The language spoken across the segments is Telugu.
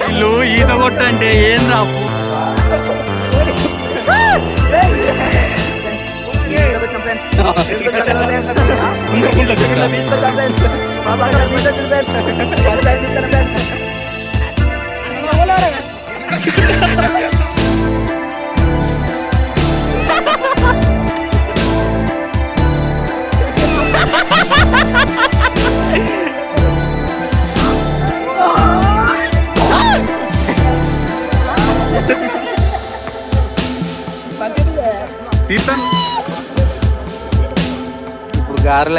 వీళ్ళు ఈత కొట్టంటే ఏం రాపు తీర్థం ఇప్పుడు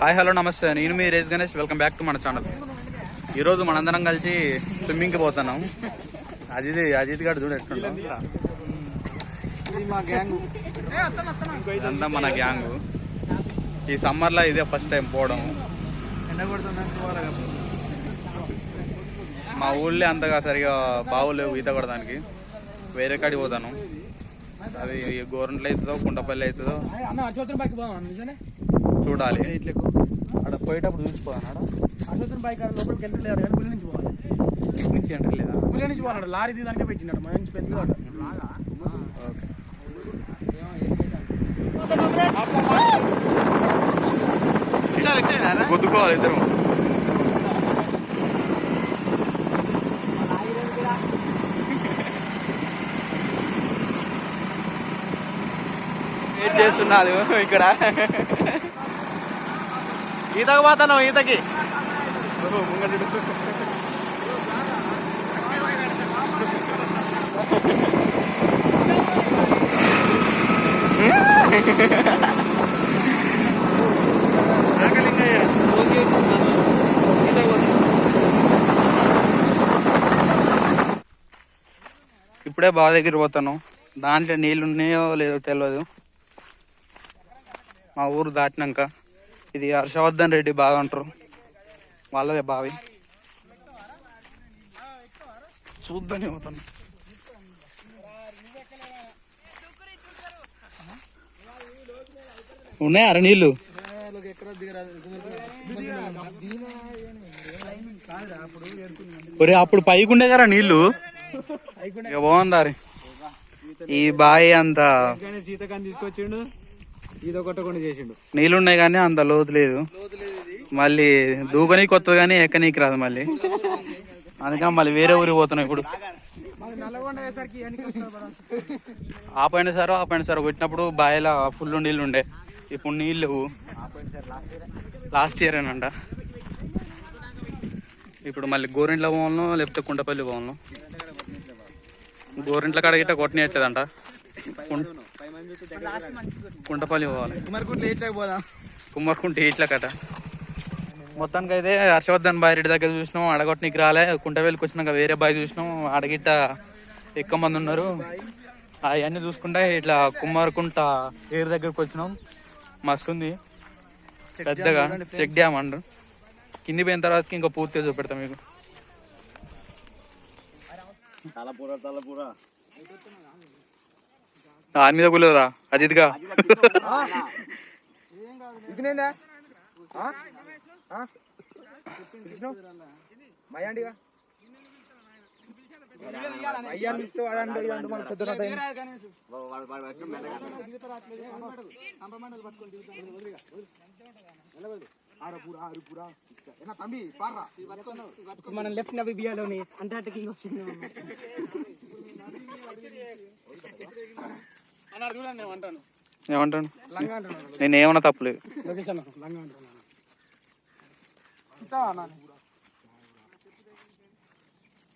హాయ్ హలో నమస్తే. నేను మీ race Ganesh. Welcome back to మన ఛానల్. ఈరోజు మనందరం కలిసి స్విమ్మింగ్కి పోతున్నాం. అజిత్ అజిత్ గారు చూడండి ఇదంతా మన గ్యాంగ్. ఈ సమ్మర్లో ఇదే ఫస్ట్ టైం పోవడం. మా ఊళ్ళో అంతగా సరిగా బావులేవు ఈత కొడడానికి వేరే కాడికి పోతాను. అది గోరంట్లు అవుతుందో కుంటపల్లి అవుతుందో? అన్న బైక్ పోదాం నిజమే చూడాలి. అక్కడ పోయేటప్పుడు ఆడ? అశ్వత్రం బైక్ ఆడ లోపలికి ఎంటర్ నుంచి పోవాలి. ఇటు నుంచి ఎంటర్ లేదా? పులి నుంచి పోవాలన్నాడు లారీ తీదానికే పెట్టినాడు మంచి పెద్ద ఓకే. ఇద్దరు చేస్తున్నారు చేస్తున్నాడు ఇక్కడ. ఈతకు పోతాను ఈతకి? ఇప్పుడే బావి దగ్గర పోతాను. దాంట్లో నీళ్ళు ఉన్నాయో లేదో తెలియదు మా ఊరు దాటినాక ఇది హర్షవర్ధన్ రెడ్డి బావి అంటారు. వాళ్ళదే బావి. చూద్దాం పోతాను ఉన్నాయా అర నీళ్ళు? ఒరే అప్పుడు పైకి ఉండే కదా నీళ్ళు? ఇక ఈ బావి అంతా. సీతకాన్ని తీసుకొచ్చిండు. ఇది కొట్టకుండా చేసిండు. నీళ్ళు ఉన్నాయి కానీ అంత లోతు లేదు. మళ్ళీ దూకనీకి కొత్తది కానీ ఎక్కనీకి రాదు మళ్ళీ. అందుకని మళ్ళీ వేరే ఊరికి పోతున్నాం ఇప్పుడు. ఆ పైన సారో ఆ పైన సారో కొట్టినప్పుడు బావిలో ఫుల్ నీళ్ళు ఉండే ఇప్పుడు నీళ్ళు లేవు. లాస్ట్ ఇయర్ ఏనంట. ఇప్పుడు మళ్ళీ గోరింట్ల పోవాలను లేకపోతే కుంటపల్లి పోవాలను? గోరింట్ల కాడ గిట్ట కొట్టనియట్లేదంట కుం- కుంటపల్లి పోవాలి. మరి గుడ్లు ఎట్లా పోదాం? కుమ్మర్కుంటే ఇట్లా కట మొత్తానికి అయితే హర్షవర్ధన్ బాయ్ రెడ్డి దగ్గర చూసినాం అడగొట్టనికి రాలే. కుంటవేలికి వచ్చినాక వేరే బాయ్ చూసినాం అడగిట్ట ఎక్కువ మంది ఉన్నారు. అవన్నీ చూసుకుంటే ఇట్లా కుమ్మరకుంట ఏరు దగ్గరకు వచ్చినాం. మస్తు ఉంది పెద్దగా చెక్ డ్యామ్ అండు కింది పోయిన తర్వాత ఇంకా పూర్తిగా చూపెడతాం మీకు. దాని మీద నీతో అదండి ఇదండి మన పెద్ద మనం లెఫ్ట్ నవి బియాలోని అంటార్టికి వచ్చింది ఏమంటాను నేను ఏమన్నా తప్పలేదు.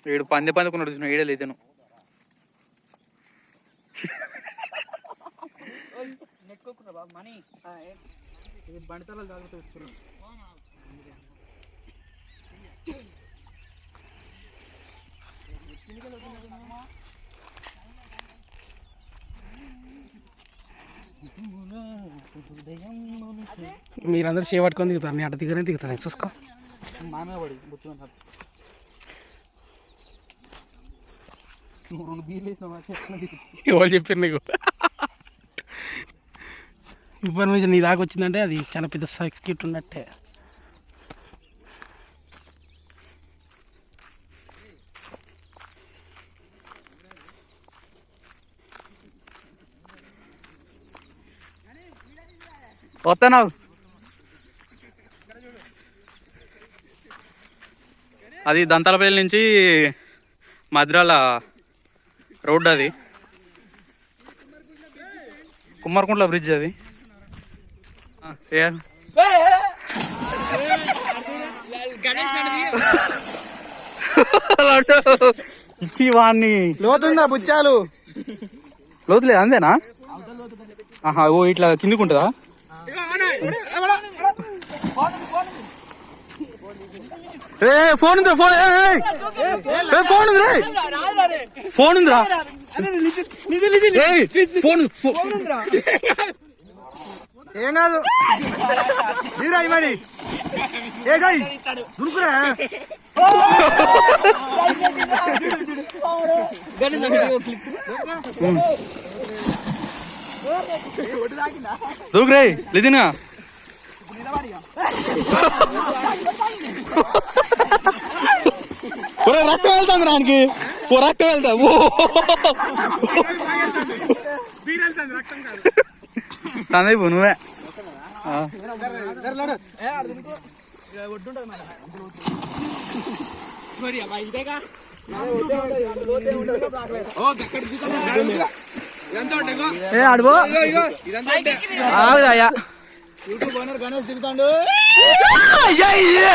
వీడు పంది పందుకున్నాడు చూసిన ఈడే లేదను బండితల జాగ్రత్త మీరందరూ చేపట్టుకొని దిగుతారు నేను అటు దిగనే దిగుతాను చూసుకో. మామే పడి ఎవరు చెప్పారు నీకు? ఇన్ఫర్మేషన్ నీ దాకా వచ్చిందంటే అది చాలా పెద్ద సర్క్యూట్ ఉన్నట్టే. వస్తున్నావు అది దంతాలపల్లి నుంచి మద్రాల రోడ్ అది. కుమ్మరకుంట్ల బ్రిడ్జ్ అది. ఇచ్చి వాడిని లోతుందా బుచ్చాలు? లోతులే అంతేనా ఆహా ఓ ఇట్లా కిందికి ఉంటుందా? ఏ ఫోన్ ఉందిరా ఫోన్ ఏ, ఫోన్ ఉందిరా. ఫోన్ ఉందిరా. ఫోన్ ఏం కాదు. తీరా ఇవ్వండి ఏ గాయ్ దురుకురా దూకురే లేదినా. ఒరే రక్తం వెళ్తుంది రానికి ఓ రక్తం వెళ్తా. ఓ. తందైపు నువ్వే. ఆ. ఏ అడుగు. ఆగురాయ్యా అయ్యా, ఇయ్యే.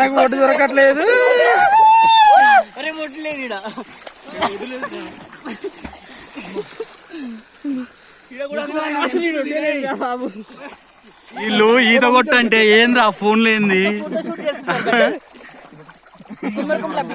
నాకు ఒడ్డు దొరకట్లేదు. వీళ్ళు ఈత కొట్టంటే ఏంద్రా ఫోన్ లేంది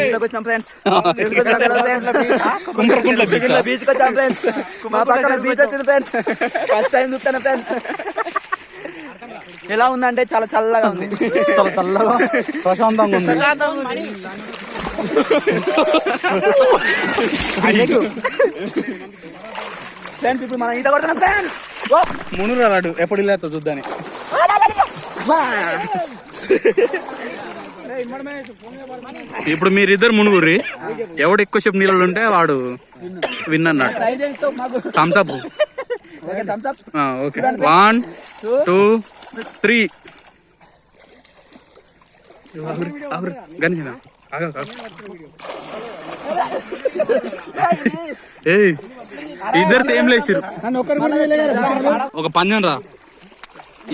నిలబడి కుమ్మరకుంట్ల బీచ్కి వచ్చాం ఫ్రెండ్స్ మా పక్కన బీచ్ వచ్చింది ఫ్రెండ్స్ ఫస్ట్ టైం చూస్తాను ఫ్రెండ్స్ ఎలా ఉందంటే చాలా చల్లగా ఉంది చాలా చల్లగా ప్రశాంతంగా ఉంది ఫ్రెండ్స్ ఇప్పుడు మనం ఈత కొడుతున్నాం ఫ్రెండ్స్ మునురా రాడు ఎప్పుడు లేస్తా చూద్దాని. ఇప్పుడు మీరిద్దరు మునుగుర్రి ఎవడు ఎక్కువసేపు నీళ్ళు ఉంటే వాడు విన్ అన్నాడు ట్రై చేస్తాం మాకు thumbs up okay thumbs up okay one two three ఇద్దరు సేమ్ లేచిరు ఒక పందెం రా.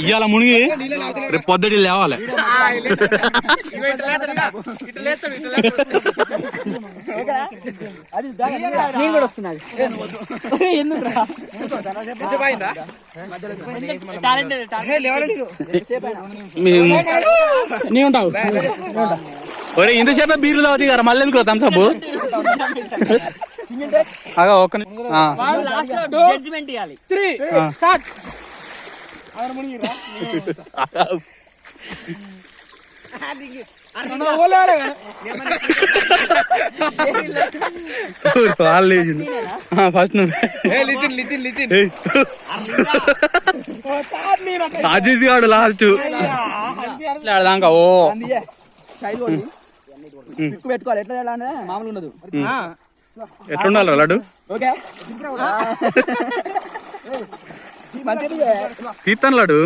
ఇవాళ మునిగి రేపు పొద్దుడి లేవాలి. అది. నేను కూడా ఎందుకు ఉంటావు. ఒరే ఇంతసేపు బీర్లు తాగుతాయి కదా మళ్ళీ ఎందుకు థమ్స్ అప్? అగా ఒక్క వాళ్ళు లేచింది ఫస్ట్. అజిత్ గాడు లాస్ట్ ఆడదాకా ఓ. పిక్కు పెట్టుకోవాలి. ఎట్లా మామూలు ఉండదు. ఎట్లుండాలి లడ్డు? ఓకే. మంచిది తీస్తాను లడ్డు.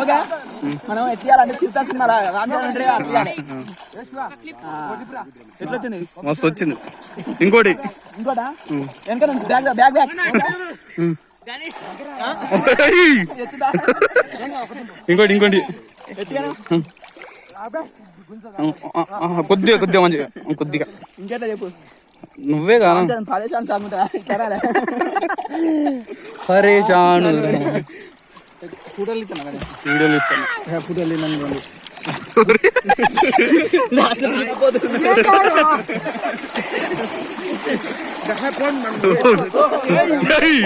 ఓకే. మనం ఎట్లా చిరుతా సినిమా ఎట్లా మస్తు వచ్చింది ఇంకోటి. ఇంకోటా? వెనక బ్యాగ్ బ్యాగ్ బ్యాగ్. ఇంకోటి ఇంకోటి. కొద్దిగా కొద్దిగా మంచిగా కొద్దిగా ఇంకేట్లా చెప్పు నువ్వే కాదా పదేశాలు సాగుంటా సరే పరేషాను ఫోటోలు ఇస్తాను కదా వీడియోలు ఇస్తాను ఫోటోలు ఇన్నాను ఏయ్.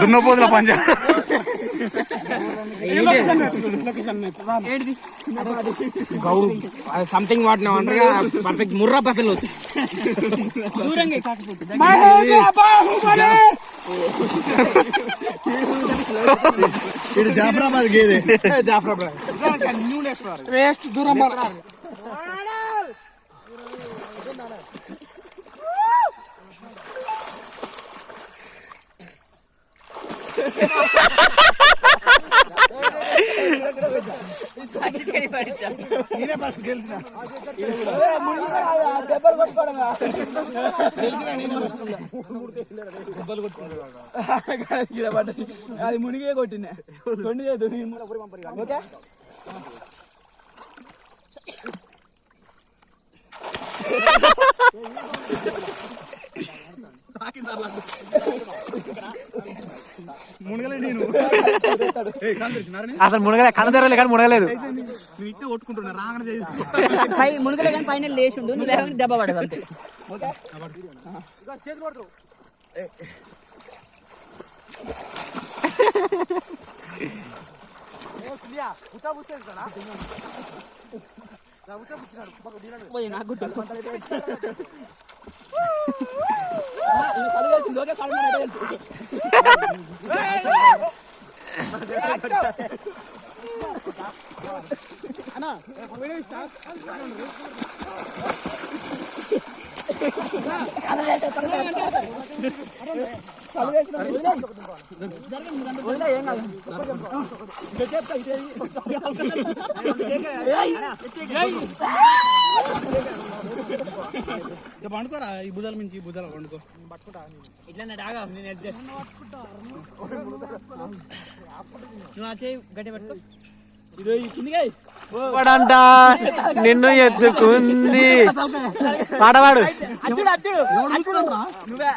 దున్నపోతుల పంజా. సంథింగ్ వాట్ అంటారు పర్ఫెక్ట్ ముర్రా బఫెలోస్. ఇది జాఫరాబాద్ గేదె. జాఫరాబాద్. వేస్ట్ దూరం దెబ్బలు కొట్టుకోవడం అది మునిగే కొట్టిన తొండి చేయదు ఓకే? అసలు మునగలే కన్న తెరలే కానీ మునగలేదు. మునుగలే కానీ పైన లేచిండు. నువ్వు దెబ్బ పడదు అంతే. పోయి నాకు పండుకోరా ఈ బుధాల నుంచి ఈ బుధాల పండుకో ఇట్లా రాగా నేను అడ్జస్ట్ నువ్వు ఆ చేయి గట్టి పట్టుకో నిన్ను ఎత్తుకుంది. వాడంట నువ్వే.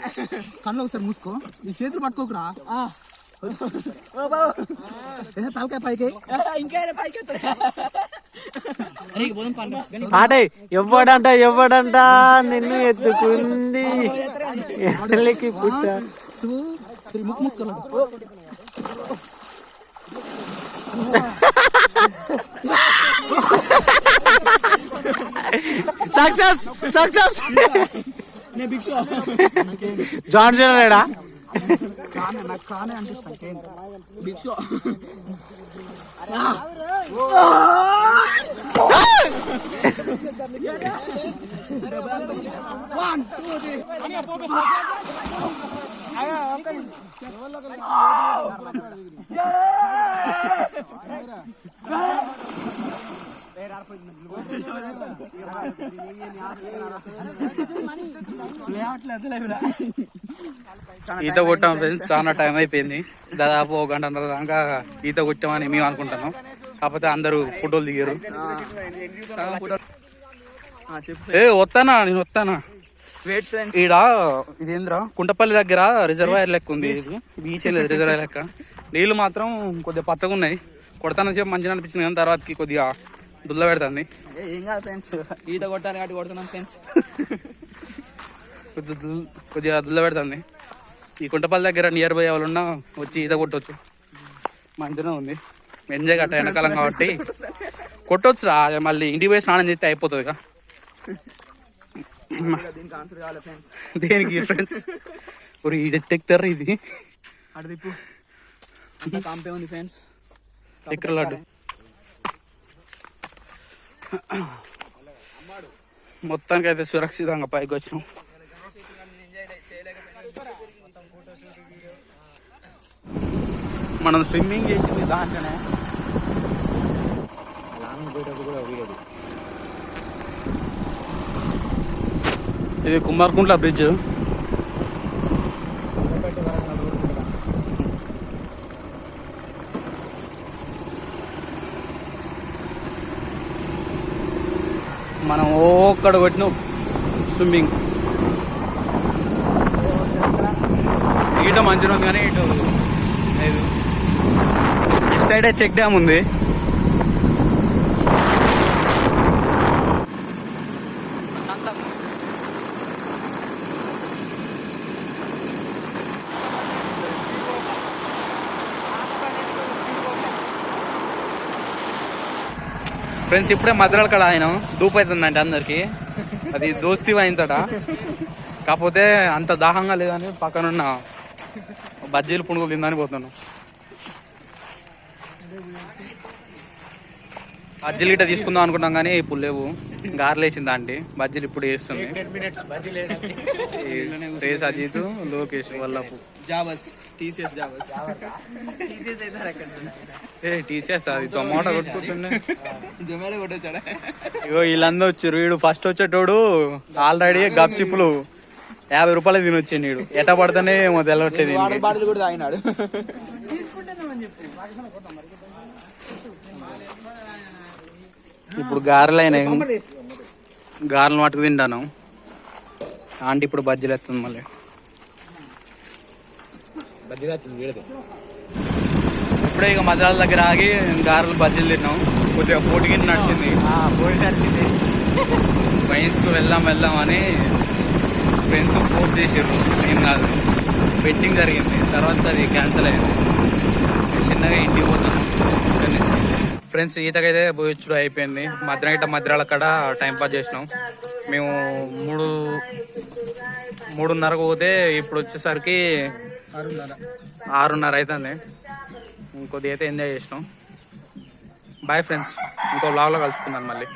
కళ్ళు ఒకసారి మూసుకో. ఈ చేతులు పట్టుకోకురా. ఓ బాబు. ఏ తలకాయ పైకి. ఇంకా పాటే ఎవ్వడంట ఎవ్వడంట నిన్ను ఎత్తుకుంది. పుట్ట. ముక్కు సక్సెస్ సక్సెస్ జాన్ లేడా ఈత కొట్టాం ఫ్రెండ్స్ చాలా టైం అయిపోయింది. దాదాపు ఒక గంటన్నర దాకా ఈత కొట్టామని మేము అనుకుంటున్నాం కాకపోతే అందరూ ఫోటోలు దిగారు. చెప్పు. ఏ వస్తానా నేను వస్తానా వెయిట్ ఫ్రెండ్స్ ఈడ ఇదేంద్రా? కుంటపల్లి దగ్గర రిజర్వాయర్ లెక్క ఉంది. బీచ్ లేదు రిజర్వాయర్ లెక్క. నీళ్ళు మాత్రం కొద్దిగా పచ్చగా ఉన్నాయి కొడతాన సేపు మంచిగా అనిపించింది కానీ తర్వాతకి కొద్దిగా దుల్ల పెడుతుంది. ఏ, కాదు ఫ్రెండ్స్. ఈత కొట్టాలి కాబట్టి కొడుతున్నాం ఫ్రెండ్స్. కొద్దిగా దుల్ల పెడుతుంది. ఈ కుంటపల్లి దగ్గర నియర్ బై ఎవరున్నా వచ్చి ఈత కొట్టవచ్చు మంచిగా ఉంది. ఎంజాయ్ గట్ట ఎండాకాలం కాబట్టి. కొట్టొచ్చు రా మళ్ళీ ఇంటికి పోయి స్నానం చేస్తే అయిపోతుంది ఇక. దీనికి ఆన్సర్ కావాలి ఫ్రెండ్స్. ఒక ఈడెత్తెక్తారా ఇది. అటు తిప్పు. అంతా కాంపే ఉంది ఫ్రెండ్స్. ఎక్కడ లడ్డు మొత్తానికి అయితే సురక్షితంగా పైకి వచ్చినాం. మనం స్విమ్మింగ్ చేసింది దాంట్లోనే. ఇది కుమార్కుంట్ల బ్రిడ్జ్. మనం ఒక్కడ కొట్టిన. స్విమ్మింగ్. ఈట మంచిగా ఉంది కానీ ఇటు లేదు. ఇటు సైడే చెక్ డ్యామ్ ఉంది. ఫ్రెండ్స్ ఇప్పుడే మద్రాల కాడ ఆయన దూపు అవుతుందంట అందరికి. అది దోస్తి వాయించట. కాకపోతే అంత దాహంగా లేదని పక్కనున్న బజ్జీలు పునుగులు తిందని పోతున్నాను బజ్జీలు ఇట్లా తీసుకుందాం అనుకున్నాం కానీ ఇప్పుడు లేవు గారెలు వేసింది ఆంటీ. బజ్జీలు ఇప్పుడు వేస్తుంది Shreyas Ajit Lokesh Vallapu jobs TCS jobs. ఏ అది టొమాటో జొమాటో కొట్టొచ్చాడా? ఇగో వీళ్ళందరూ వచ్చారు. వీడు ఫస్ట్ వచ్చేటోడు ఆల్రెడీ గప్ చిప్పులు యాభై రూపాయలు తినొచ్చిండు వీడు. ఎట పడితేనే ఏమో తెలవట్లేదు. బాటిల్ కూడా తాగినాడు. ఇప్పుడు గారెలు అయినాయి గారెలు మటుకు తింటాను. ఆంటీ ఇప్పుడు బజ్జీలు ఎత్తుంది మళ్ళీ. ఇప్పుడే ఇక మద్రాల దగ్గర ఆగి గారెలు బజ్జీలు తిన్నాం. కొద్దిగా పోటీకి నడిచింది. పోటీ నడిచింది. కు వెళ్దాం వెళ్దాం అని ఫ్రెండ్స్ ఫోర్స్ చేసారు ఏం కాదు. బెట్టింగ్ జరిగింది. తర్వాత అది క్యాన్సిల్ అయింది. చిన్నగా ఇంటికి పోతాను. ఫ్రెండ్స్ ఈతకైతే పోయొచ్చుడు అయిపోయింది. మధ్యాహ్నం గిట్ట మధ్యాహ్నం కాడ టైం పాస్ చేసినాం. మేము మూడు మూడున్నరకు పోతే ఇప్పుడు వచ్చేసరికి ఆరున్నర అవుతుంది ఇంకొద్ది అయితే ఎంజాయ్ చేసినాం. బాయ్ ఫ్రెండ్స్ ఇంకో బ్లాగ్లో కలుసుకుందాం మళ్ళీ.